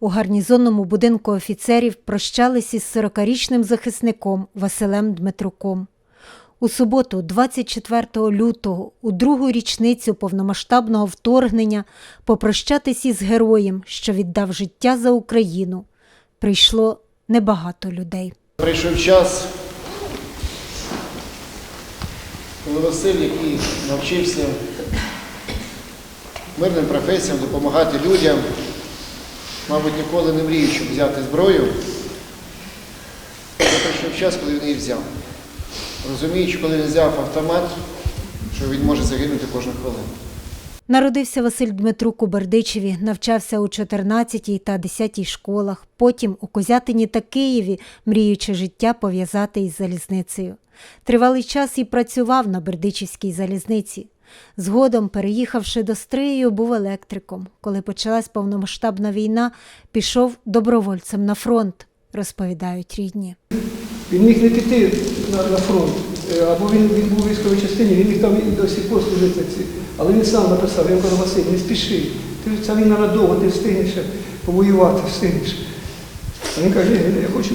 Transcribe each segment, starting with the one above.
У гарнізонному будинку офіцерів прощались із 40-річним захисником Василем Дмитруком. У суботу, 24 лютого, у другу річницю повномасштабного вторгнення, попрощатись із героєм, що віддав життя за Україну, прийшло небагато людей. Прийшов час, коли Василь, який навчився мирним професіям допомагати людям, мабуть, ніколи не мріючи щоб взяти зброю, але прийшов час, коли він її взяв. Розуміючи, коли він взяв автомат, що він може загинути кожну хвилину. Народився Василь Дмитрук у Бердичеві, навчався у 14 та 10 школах, потім у Козятині та Києві, мріючи життя пов'язати із залізницею. Тривалий час і працював на Бердичівській залізниці. Згодом, переїхавши до Стрию, був електриком. Коли почалась повномасштабна війна, пішов добровольцем на фронт, розповідають рідні. Він міг не піти на, на фронт, е, або він, він був у військовій частині, він міг там і до сих пор служити. Але він сам написав, я кажу, Василь, не спіши. Ти ця війна надовго, ти встигнеш повоювати, встигнеш. А він каже, я хочу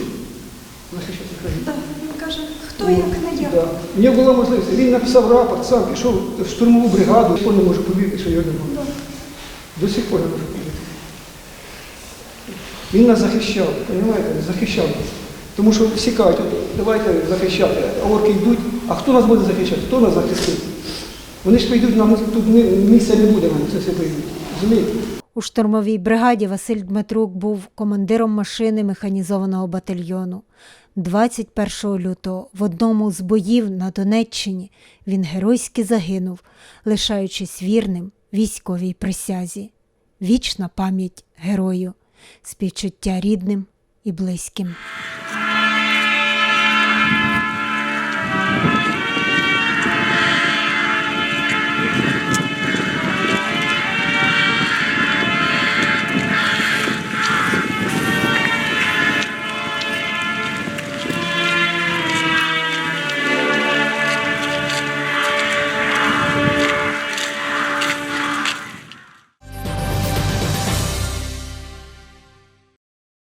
захищати країну. Хто як не я. Да. У нього була можливість. Він написав рапорт, сам пішов в штурмову бригаду, я не можу повірити, що його не було. До сих пор не можу повірити. Він нас захищав, розумієте, захищав нас. Тому що всі кажуть, «От давайте захищати, а орки йдуть, а хто нас буде захищати? Хто нас захистить? Вони ж прийдуть, нам тут місця не буде, вони це все прийдуть. Розумієте? У штурмовій бригаді Василь Дмитрук був командиром машини механізованого батальйону. 21 лютого в одному з боїв на Донеччині він геройськи загинув, лишаючись вірним військовій присязі. Вічна пам'ять герою, співчуття рідним і близьким.